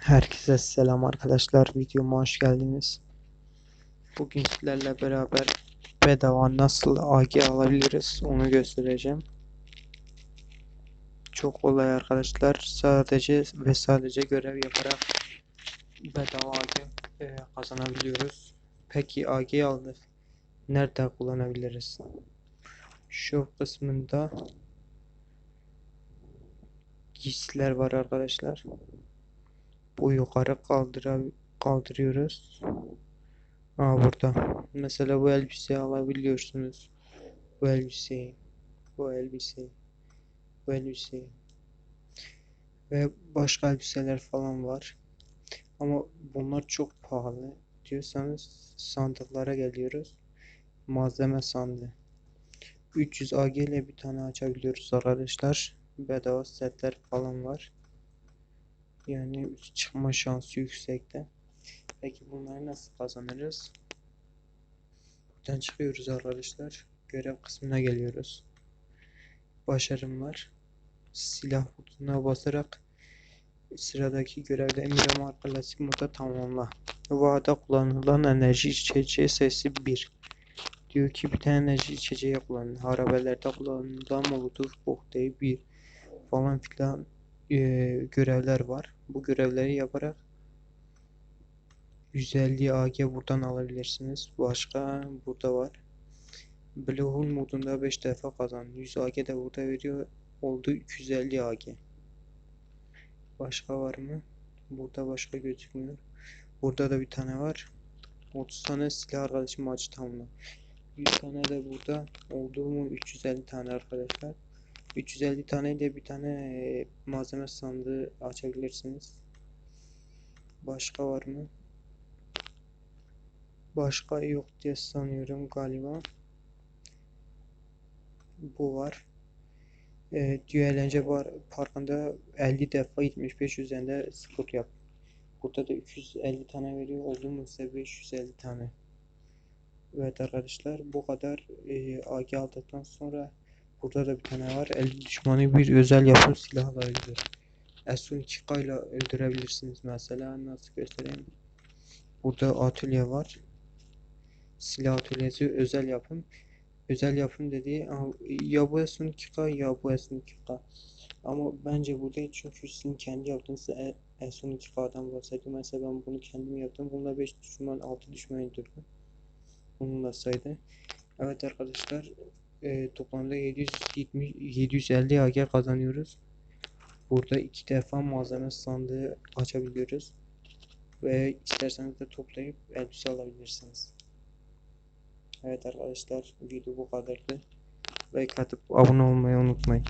Herkese selam arkadaşlar. Videoma hoş geldiniz. Bugün sizlerle beraber bedava nasıl AG alabiliriz onu göstereceğim. Çok kolay arkadaşlar. Sadece ve sadece görev yaparak bedava AG e, kazanabiliyoruz. Peki AG aldık. Nerede kullanabiliriz? Şu kısmında giysiler var arkadaşlar. Bu yukarı kaldıra kaldırıyoruz. Aa burada. Mesela bu elbiseyi alabiliyorsunuz. Bu elbiseyi. Bu elbiseyi. Bu elbiseyi. Ve başka elbiseler falan var. Ama bunlar çok pahalı diyorsanız sandıklara geliyoruz. Malzeme sandığı. 300 AG ile bir tane açabiliyoruz arkadaşlar. Bedava setler falan var. Yani çıkma şansı yüksekte. Peki bunları nasıl kazanırız? Buradan çıkıyoruz arkadaşlar. Görev kısmına geliyoruz. Başarım var. Silah butonuna basarak sıradaki görevde Miramar Klasik moda tamamla. Vada kullanılan enerji içeceği sesi 1. Diyor ki bir tane enerji içeceği kullanın. Harabelerde kullanılan molotof kokteyli 1 falan filan e, görevler var. Bu görevleri yaparak 150 AG buradan alabilirsiniz. Başka burada var. Blue Hole modunda 5 defa kazan. 100 AG de burada veriyor. Oldu 250 AG. Başka var mı? Burada başka gözükmüyor. Burada da bir tane var. 30 tane silah arkadaşım maçı tamamla. 100 tane de burada oldu mu 350 tane arkadaşlar. 350 tane de bir tane e, malzeme sandığı açabilirsiniz. Başka var mı? Başka yok diye sanıyorum galiba. Bu var. E, diyor bar, parkında 50 defa 75 üzerinde spor yap. Burada da 350 tane veriyor. Oldu mu size 550 tane. Evet arkadaşlar bu kadar e, AG aldıktan sonra Burada da bir tane var. 50 düşmanı bir özel yapım silahla öldürür. S12K ile öldürebilirsiniz mesela. Nasıl göstereyim? Burada atölye var. Silah atölyesi özel yapım. Özel yapım dediği ya bu S12K ya bu S12K. Ama bence bu değil çünkü sizin kendi yaptığınız S12K'dan bahsediyorum. Mesela ben bunu kendim yaptım. Bununla 5 düşman 6 düşman öldürdüm. Bununla saydı. Evet arkadaşlar e, toplamda 770 750 AG kazanıyoruz. Burada iki defa malzeme sandığı açabiliyoruz. Ve isterseniz de toplayıp elbise alabilirsiniz. Evet arkadaşlar video bu kadardı. Like atıp abone olmayı unutmayın.